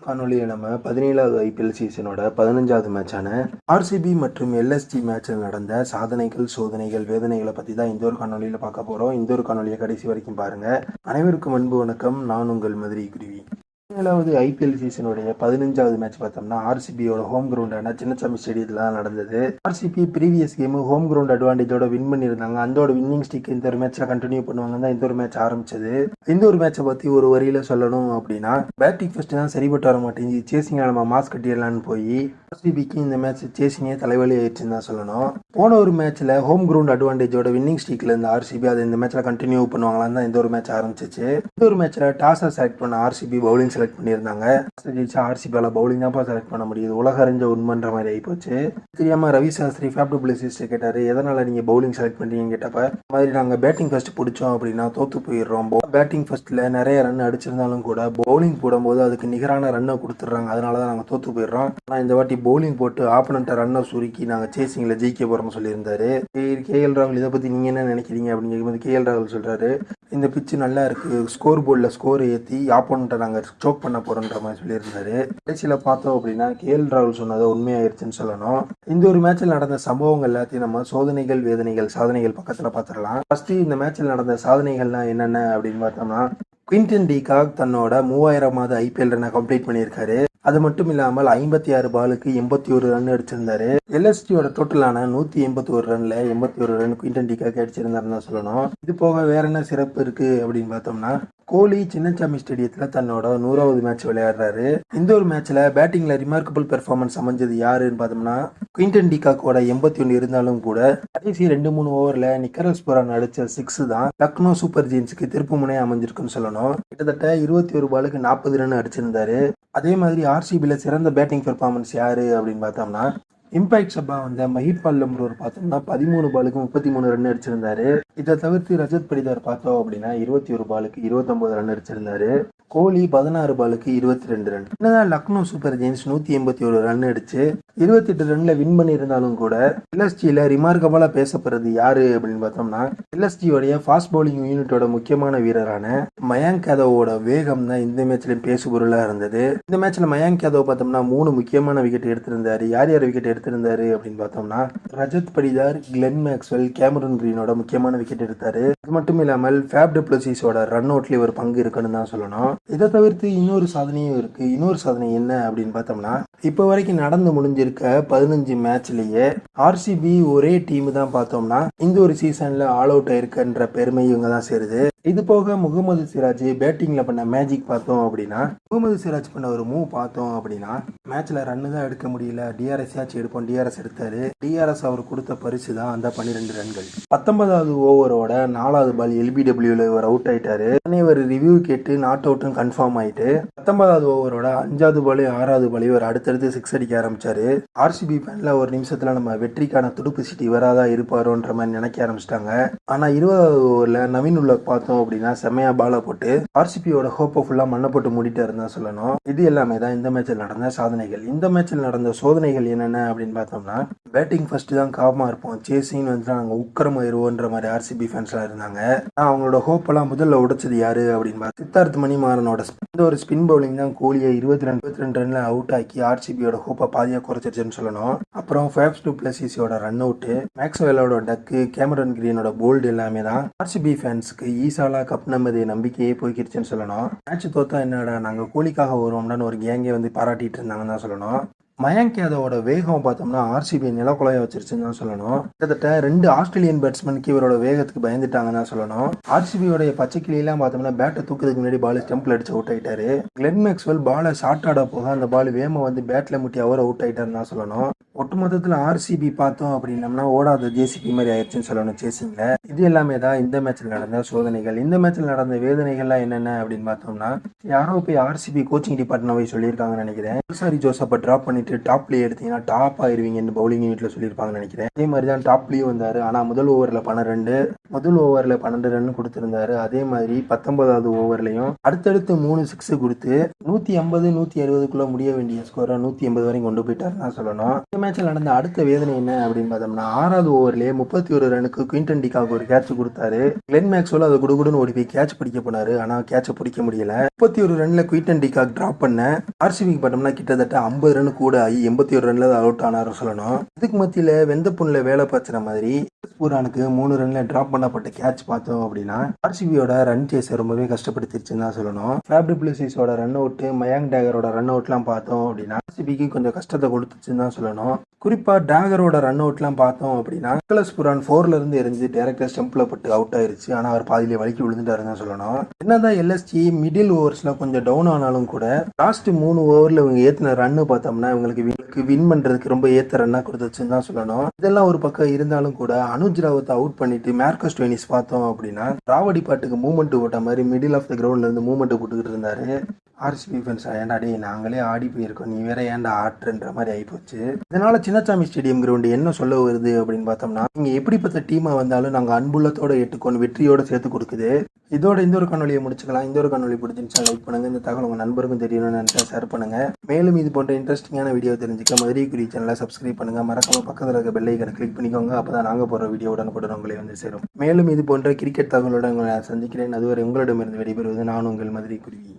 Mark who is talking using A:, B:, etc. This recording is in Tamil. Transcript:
A: காணொலியில் நம்ம பதினேழாவது ஐபிஎல் சீசனோட பதினஞ்சாவது மேட்சான ஆர்சிபி மற்றும் எல்எஸ்டி மேட்சில் நடந்த சாதனைகள் சோதனைகள் வேதனைகளை பற்றி தான் இந்த ஒரு காணொலியில் பார்க்க போகிறோம் இந்த ஒரு காணொலியை கடைசி வரைக்கும் பாருங்கள் அனைவருக்கும் அன்பு வணக்கம். நான் உங்கள் மதுரை குருவி. ஏழாவது ஐபிஎல் சீசனுடைய பதினஞ்சாவது மேட்ச் பார்த்தோம்னா ஆர்சிபியோட ஹோம் கிரவுண்டான சின்னசாமி ஸ்டேடியத்தில் தான் நடந்தது RCB previous game home ground அட்வான்டேஜோட win பண்ணியிருந்தாங்க. அந்தோட வின்னிங் ஸ்டிக் இந்த ஒரு மேட்ச்சில் கண்டினியூ பண்ணுவாங்க. தான் இந்த ஒரு மேட்ச் ஆரம்பிச்சது. இந்த ஒரு மேட்சை பற்றி ஒரு வரியில சொல்லணும் அப்படின்னா பேட்டிங் ஃபர்ஸ்ட் தான் சரிபட்டு வர மாட்டேங்குது சேசிங்க நம்ம மாஸ்க் கட்டிடலான்னு போய் ஆர்சிபிக்கு இந்த மேட்ச் சேசிங்கே தலைவலி ஆயிடுச்சுன்னு தான் சொல்லணும். போன ஒரு மேட்ச்சில் ஹோம் கிரவுண்ட் அட்வான்டேஜோட வின்னிங் ஸ்டிக்ல இருந்த ஆர்சிபி அதை இந்த மேட்ச்சில் கண்டினியூ பண்ணுவாங்களான்னு தான் இந்த ஒரு மேட்ச் ஆரம்பிச்சிச்சு. இந்த ஒரு மேட்ச்சில் டாஸை செலக்ட் பண்ண ஆர்சிபி பவுலிங் செலக்ட் பண்ணியிருந்தாங்க. ஜெயிச்சா ஆர்சிபியால் பவுலிங் தான்ப்பா செலக்ட் பண்ண முடியுது. உலக அறிஞ்ச உண்மைன்ற மாதிரி ஆகிப்போச்சு தெரியாம ரவி சாஸ்திரி ஃபேப்டு பிளேசிஸ்ட் கேட்டாரு எதனால நீங்கள் பவுலிங் செலக்ட் பண்ணுறீங்கன்னு கேட்டப்ப மாதிரி நாங்கள் பேட்டிங் ஃபர்ஸ்ட் பிடிச்சோம் அப்படின்னா தோத்து போயிடுறோம். பேட்டிங் ஃபர்ஸ்ட்ல நிறைய ரன் அடிச்சிருந்தாலும் கூட பவுலிங் போடும்போது அதுக்கு நிகரான ரன்னை கொடுத்துட்றாங்க. அதனால தான் நாங்கள் தோத்து போயிடுறோம். ஆனால் இந்த வாட்டி பவுலிங் போட்டு ஆப்பனண்ட்டை ரன்னை சுருக்கி நாங்கள் சேசிங்கில் ஜெயிக்க போகிறோம்னு சொல்லியிருந்தாரு. கே எல் ராகுல் இதை பற்றி நீங்கள் என்ன நினைக்கிறீங்க அப்படின்னு கேட்கும்போது கே எல் ராகுல் சொல்கிறாரு இந்த பிச்சு நல்லா இருக்குது ஸ்கோர் போர்டில் ஸ்கோர் ஏற்றி ஆப்போனண்ட்டை நாங்கள் ஸ்ட்ரோக் பண்ண போகிறோன்ற மாதிரி சொல்லியிருந்தாரு. கடைசியில் பார்த்தோம் அப்படின்னா கே எல் ராகுல் சொன்னதை உண்மையாயிருச்சுன்னு சொல்லணும். இந்த ஒரு மேட்ச்சில் நடந்த சம்பவங்கள் எல்லாத்தையும் நம்ம சோதனைகள் வேதனைகள் சாதனைகள் பக்கத்தில் பார்த்துடலாம். ஃபஸ்ட்டு இந்த மேட்ச்சில் நடந்த சாதனைகள்லாம் என்னென்ன அப்படின்னு பார்த்தோம்னா குவிண்டன் டிகாக் தன்னோட மூவாயிரமாவது ஐபிஎல் ரனை கம்ப்ளீட் பண்ணியிருக்காரு. அது மட்டும் இல்லாமல் ஐம்பத்தி ஆறு பாலுக்கு எண்பத்தி ஒரு ரன் அடிச்சிருந்தாரு. எல்எஸ்டியோட டோட்டலான நூத்தி எண்பத்தி ஒரு ரன்ல எண்பத்தி ஒரு ரன் குயின்டன் டிகாக் அடிச்சிருந்தாருன்னு தான் சொல்லணும். இது போக வேற என்ன சிறப்பு இருக்கு அப்படின்னு பார்த்தோம்னா கோலி சின்னசாமி ஸ்டேடியத்தில் தன்னோட நூறாவது மேட்ச் விளையாடுறாரு. இந்த ஒரு மேட்ச்ல பேட்டிங்ல ரிமார்க்கபிள் பெர்ஃபார்மன்ஸ் அமைஞ்சது யாருன்னு பார்த்தோம்னா குயின்டன் டிகாக்கோட எண்பத்தி ஒன்று இருந்தாலும் கூட கடைசி ரெண்டு மூணு ஓவர்ல நிக்கரல்ஸ் புரான் அடிச்ச சிக்ஸ் தான் லக்னோ சூப்பர் ஜீன்ஸுக்கு திருப்பு முனை அமைஞ்சிருக்குன்னு சொல்லணும். கிட்டத்தட்ட இருபத்தி ஒரு பாலுக்கு நாற்பது ரன் அடிச்சிருந்தாரு. அதே மாதிரி ஆர்சிபியில் சிறந்த பேட்டிங் பெர்ஃபார்மன்ஸ் யாரு அப்படின்னு பார்த்தோம்னா இம்பாக்ட் சபா வந்த மஹிப் பல்லம்ரோர் பார்த்தோம்னா பதிமூணு பாலுக்கு முப்பத்தி மூணு ரன் அடிச்சிருந்தாரு. இதை தவிர்த்து ரஜத் படிதார் பார்த்தோம் அப்படின்னா இருபத்தி ஒரு பாலுக்கு இருபத்தொன்பது ரன் அடிச்சிருந்தாரு. கோலி பதினாறு பாலுக்கு இருபத்தி ரெண்டு ரன் என்னதான் லக்னோ சூப்பர் ஜெயின்ஸ் நூத்தி எண்பத்தி ஒரு ரன் அடிச்சு இருபத்தி எட்டு ரன்ல வின் பண்ணியிருந்தாலும் கூட எல்எஸ்டியில ரிமார்க்கபிளா பேசப்படுறது யாரு அப்படின்னு பார்த்தோம்னா எல்எஸ்டியோடைய ஃபாஸ்ட் பவுலிங் யூனிட்டோட முக்கியமான வீரரான மயாங்க் யாதவோட வேகம் தான் இந்த மேட்ச்ல பேசுபொருளா இருந்தது. இந்த மேட்ச்ல மயாங்க் யாதவ் பார்த்தோம்னா மூணு முக்கியமான விக்கெட் எடுத்திருந்தாரு. யார் யார் விக்கெட் எடுத்திருந்தாரு அப்படின்னு பார்த்தோம்னா Rajat Patidar Glenn Maxwell Cameron கிரீனோட முக்கியமான விக்கெட் எடுத்தாரு. அது மட்டும் இல்லாமல் ஃபேப் டெப்ளசிஸோட ரன் அவுட்லேயே ஒரு பங்கு இருக்குன்னு தான் சொல்லணும். இதை தவிர்த்து இன்னொரு சாதனையும் இருக்கு. இன்னொரு சாதனை என்ன அப்படின்னு பார்த்தோம்னா இப்போ வரைக்கும் நடந்து முடிஞ்சிருக்க பதினஞ்சு மேட்ச்லேயே ஆர்சிபி ஒரே டீம் தான் பார்த்தோம்னா இந்த ஒரு சீசன்ல ஆல் அவுட் ஆயிருக்குன்ற பெருமை இவங்க தான் சேருது. இது போக முகமது சிராஜ் பேட்டிங்ல பண்ண மேஜிக் பார்த்தோம் அப்படின்னா முகமது சிராஜ் பண்ண ஒரு மூவ் பார்த்தோம் அப்படின்னா மேட்ச்ல ரன்னு தான் எடுக்க முடியல. டிஆர்எஸ் ஆச்சு எடுப்போம். டிஆர்எஸ் எடுத்தாரு. டிஆர்எஸ் அவர் கொடுத்த பரிசு தான் அந்த பன்னிரெண்டு ரன்கள். பத்தொன்பதாவது ஓவரோட நாலாவது பால் எல்பிடபிள்யூல இவர் அவுட் ஆயிட்டாரு. உடனே இவர் ரிவ்யூ கேட்டு நாட் அவுட்னு கன்ஃபார்ம் ஆயிட்டு பத்தொன்பதாவது ஓவரோட அஞ்சாவது பால் ஆறாவது பால் இவர் அடுத்தடுத்து சிக்ஸ் அடிக்க ஆரம்பிச்சாரு. ஆர்சிபி ஃபேன்ல ஒரு நிமிஷத்துல நம்ம வெற்றிக்கான துடுப்பு சீட்டு வராதா இருப்பாரோன்ற மாதிரி நினைக்க ஆரம்பிச்சிட்டாங்க. ஆனா இருபதாவது ஓவர்ல நவீன் உள்ள பார்த்தோம் அப்படின்னா செம்மையா பால போட்டு ஆர்சிபியோட ஹோப்பை ஃபுல்லா மண்ணை போட்டு மூடிட்டாரு தான் சொல்லணும். இது எல்லாமே தான் இந்த மேட்சில் நடந்த சாதனைகள். இந்த மேட்சில் நடந்த சோதனைகள் என்னென்ன அப்படின்னு பார்த்தோம்னா பேட்டிங் ஃபஸ்ட்டு தான் காமா இருப்போம். சேசிங் வந்துட்டு நாங்கள் உக்கரமாயிருவோன்ற மாதிரி ஆர்சிபி ஃபேன்ஸ்லாம் இருந்தாங்க. நான் அவங்களோட ஹோப்பெல்லாம் முதல்ல உடைச்சது யாரு அப்படின்னு பார்த்தா சித்தார்த் மணிமாறனோட இந்த ஒரு ஸ்பின் பவுலிங் தான் கோலியை இருபத்தி ரெண்டு இருபத்தி ரெண்டு ரன்ல அவுட் ஆக்கி ஆர்சிபியோட ஹோப்பை பாதியாக குறைச்சிருச்சுன்னு சொல்லணும். அப்புறம் ஃபேப்ஸ் டூ பிளஸிஸோட ரன் அவுட்டு மேக்ஸ்வெலோட டக்கு கேமரன் கிரீனோட போல்டு எல்லாமே தான் ஆர்சிபி ஃபேன்ஸ்க்கு ஈசாலா கப் நம்மது நம்பிக்கையே போய்க்கிருச்சுன்னு சொல்லணும். மேட்ச் தோத்தா என்னடா நாங்கள் கோலிக்காக வருவோம்டான்னு ஒரு கேங்கே வந்து பாராட்டிட்டு இருந்தாங்கன்னு தான் சொல்லணும். மயங்க் யாதவோட வேகம் பார்த்தோம்னா ஆர்சிபி நிலக்குலைய வச்சிருச்சுன்னு தான் சொல்லணும். கிட்டத்தட்ட ரெண்டு ஆஸ்திரேலியன் பேட்ஸ்மேனுக்கு இவரோட வேகத்துக்கு பயந்துட்டாங்கன்னு தான் சொல்லணும். ஆர்சிபியோடைய பச்சை கிளியெல்லாம் பார்த்தோம்னா பேட்டை தூக்குறதுக்கு முன்னாடி பால் ஸ்டெம்பில் அடிச்சு அவுட் ஆயிட்டாரு. கிளென் மேக்ஸ்வெல் பாலை ஷார்ட் ஆட போக அந்த பால் வேம வந்து பேட்டில் முட்டி அவர் அவுட் ஆயிட்டாருன்னு தான் சொல்லணும். ஒட்டுமொத்தத்தில் ஆர்சிபி பார்த்தோம் அப்படின்னம்னா ஓடாத ஜேசிபி மாதிரி ஆயிடுச்சுன்னு சொல்லணும் சேசிங்கில் இது எல்லாமே தான் இந்த மேட்ச்சில் நடந்த சோதனைகள். இந்த மேட்ச்சில் நடந்த வேதனைகள்லாம் என்னென்ன அப்படின்னு பார்த்தோம்னா யாரோ போய் ஆர்சிபி கோச்சிங் டிபார்ட்மெண்ட் போய் சொல்லியிருக்காங்கன்னு நினைக்கிறேன். சாரி ஜோசப்பை ட்ராப் பண்ணிட்டு டாப்லேயே எடுத்தீங்கன்னா டாப் ஆயிருவீங்கன்னு பவுலிங் யூனிட்ல சொல்லியிருப்பாங்கன்னு நினைக்கிறேன். அதே மாதிரி தான் டாப்லேயும் வந்தார். ஆனால் முதல் ஓவரில் பன்னிரெண்டு. முதல் ஓவரில் பன்னெண்டு ரன் கொடுத்துருந்தாரு. அதே மாதிரி பத்தொன்பதாவது ஓவர்லையும் அடுத்தடுத்து மூணு சிக்ஸ் கொடுத்து நூற்றி ஐம்பது நூற்றி அறுபதுக்குள்ள முடிய வேண்டிய ஸ்கோரை நூற்றி ஐம்பது வரைக்கும் கொண்டு போயிட்டாருன்னு தான் சொல்லணும். இந்த மேட்ச்சில் நடந்த அடுத்த வேதனை என்ன அப்படின்னு பார்த்தோம்னா ஆறாவது ஓவர்லேயே முப்பத்தி ஒரு ரனுக்கு குயின்டன் டிகாக் ஒரு கேட்ச் கொடுத்தாரு. கிளென் மேக்ஸ்வெல் அதை குடுகுடுன்னு ஓடி போய் கேட்ச் பிடிக்க போனார். ஆனால் கேட்சை பிடிக்க முடியல. முப்பத்தி ஒரு ரனில் குயின்டன் டிகாக் ட்ராப் பண்ண ஆர்சிபிக்கு பார்த்தோம்னா கிட்டத்தட்ட ஐம்பது ரன் கூட ஆகி எண்பத்தி ஒரு ரனில் அவுட் ஆனாரு சொல்லணும். இதுக்கு மத்தியில் வெந்த புண்ணில் வேலை பார்த்துற மாதிரி பூரானுக்கு மூணு ரனில் ட்ராப் பண்ண பண்ணப்பட்ட கேட்ச் பார்த்தோம் அப்படின்னா ஆர்சிபியோட ரன் சேஸை ரொம்பவே கஷ்டப்படுத்திருச்சுன்னு தான் சொல்லணும். ஃபேப்ரிபிளிசிஸோட ரன் அவுட்டு மயாங் டேகரோட ரன் அவுட்லாம் பார்த்தோம் அப்படின்னா ஆர்சிபிக்கு கொஞ்சம் கஷ்டத்தை கொடுத்துச்சுன்னு தான் சொல்லணும். குறிப்பாக டேகரோட ரன் அவுட்லாம் பார்த்தோம் அப்படின்னா நிக்கலஸ் புரான் ஃபோர்ல இருந்து எரிஞ்சு டேரக்டர் ஸ்டெம்பில் பட்டு அவுட் ஆயிருச்சு. ஆனால் அவர் பாதியிலே வலிக்கி விழுந்துட்டாருன்னு தான் சொல்லணும். என்னதான் எல்எஸ்டி மிடில் ஓவர்ஸ்ல கொஞ்சம் டவுன் ஆனாலும் கூட லாஸ்ட் மூணு ஓவர்ல இவங்க ஏற்றின ரன்னு பார்த்தோம்னா இவங்களுக்கு இவங்களுக்கு வின் பண்றதுக்கு ரொம்ப ஏற்ற ரன்னாக கொடுத்துச்சுன்னு தான் சொல்லணும். இதெல்லாம் ஒரு பக்கம் இருந்தாலும் கூட அனுஜ் ராவத்தை அவுட் பண்ணிட்டு மார்க்கஸ் டோனிஸ் பார்த்தோம் அப்படின்னா ராவடி பாட்டுக்கு மூமெண்ட் போட்ட மாதிரி மிடில் ஆஃப் த கிரவுண்ட்ல இருந்து மூவ்மெண்ட் போட்டுக்கிட்டு இருந்தாரு. ஆர்சிபி ஃபேன்ஸ் ஏன்டா டே நாங்களே ஆடி போயிருக்கோம். நீ வேற ஏன்டா ஆட்டுன்ற மாதிரி ஆயிப்போச்சு. இதனால சின்னசாமி ஸ்டேடியம் கிரவுண்டு என்ன சொல்ல வருது அப்படின்னு பார்த்தோம்னா நீங்கள் எப்படிப்பட்ட டீமாக வந்தாலும் நாங்கள் அன்புள்ளத்தோட ஏற்றுக்கொண்டு வெற்றியோடு சேர்த்து கொடுக்குது. இதோட இந்த ஒரு கண்ணொலியை முடிச்சுக்கலாம். இந்த ஒரு கண்ணொலி பிடிச்சிருந்துச்சா லைக் பண்ணுங்க. இந்த தகவல் உங்கள் நண்பருக்கும் தெரியணும்னு நினச்சா ஷேர் பண்ணுங்கள் மேலும் இது போன்ற இன்ட்ரெஸ்டிங்கான வீடியோ தெரிஞ்சுக்க மதுரை குறி சேனலை சப்ஸ்கிரைப் பண்ணுங்கள் மறக்காம பக்கத்தில் இருக்க பெல் ஐக்கனை கிளிக் பண்ணிக்கோங்க. அப்போ தான் நாங்கள் போகிற வீடியோ உடனுக்குடன் உங்களை வந்து சேரும். மேலும் இது போன்ற கிரிக்கெட் தகவலுடன் உங்களை நான் சந்திக்கிறேன். அதுவரை உங்களிடமிருந்து விடைபெறுவது நான் உங்கள் மதுரை குருவி.